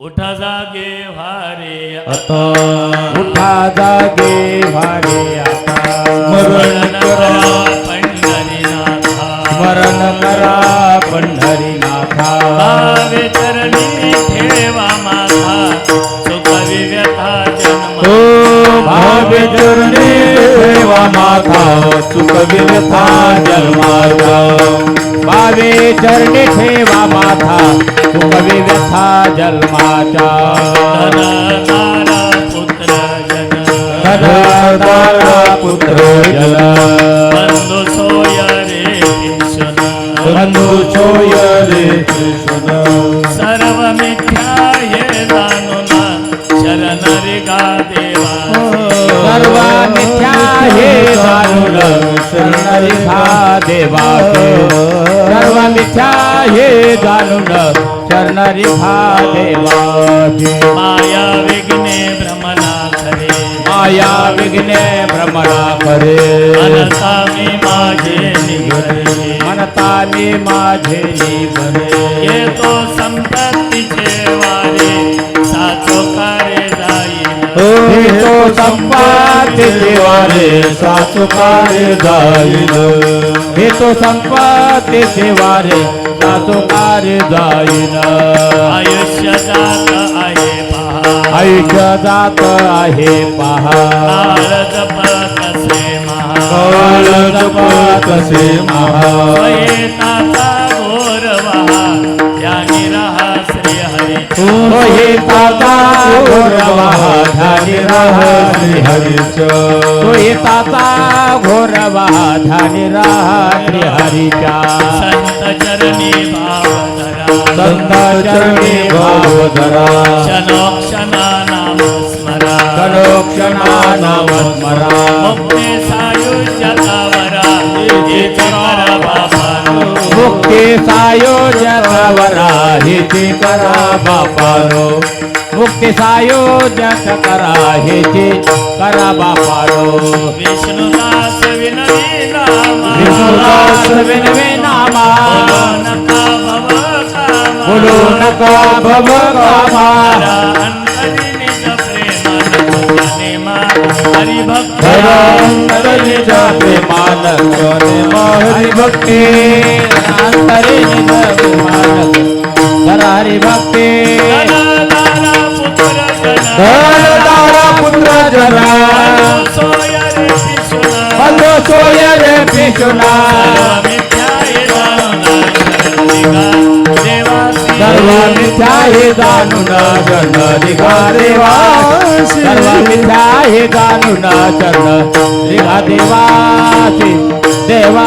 उठा जागे व्हारे आता. उठा जागे भाडे आता. स्मरण करा पंढरीनाथा. स्मरण करा पंढरीनाथा. भावे चरणी ठेवा माझा. सुखवी व्यथा जन्म. ओ भावे चरणी देवा माथा चुकवी व्यथा जन्माचा. भावे चरणी ठेवा माथा चुकवी व्यथा जन्माच्या पुत्र जन पुत्र जन. बंधू सोय रे बंधू सोय रे कृष्ण. शरण गा देवा सर्व मिथ्या हे जाणून शरणरिखा देवाचे सर्व मिथ्या हे जाणून शरणरिखा देवाचे माया विघ्ने भ्रमणा खरे माया विघ्ने भ्रमणा करे अनता मी माझे निघरे मनता मी माझे निभरे येतो संपत्तीचे वारे साचो कारे जाईल हे तो संपाते देवारे सासुकारे जाईल हे तो संपाते देवारे सासुकारे जाईल आयुष्य जात आहे पहा. आयुष्य जात आहे पहा. काळ जपत असे महा वहा या निराहा श्री हरी तो हे ताता घोरवा ध्यानी राह श्रीहरीच तो हे ताता घोरवा राह श्रीहरीच्या संत चरणी भाव धरा संत चरणी भाव धरा क्षणोक्षणा नाम स्मरा. करोक्षणा नाम स्मरा. मुक्ते करा बापानो. मुक्ती सायोजनावरा हेची करा बापानो. मुक्ती सायोजक करा हेची करा बापानो विष्णुदास विनवी नामा। विष्णुदास विनवे नामा। बोलो नका भव कामा। नका भव कामा धनदारा पुत्र जरा हलो सोया रे पिशुना सर्व मिथ्या हे जाणून चरण दिघा देवा। सर्व मिथ्या हे चरण दिघा देवा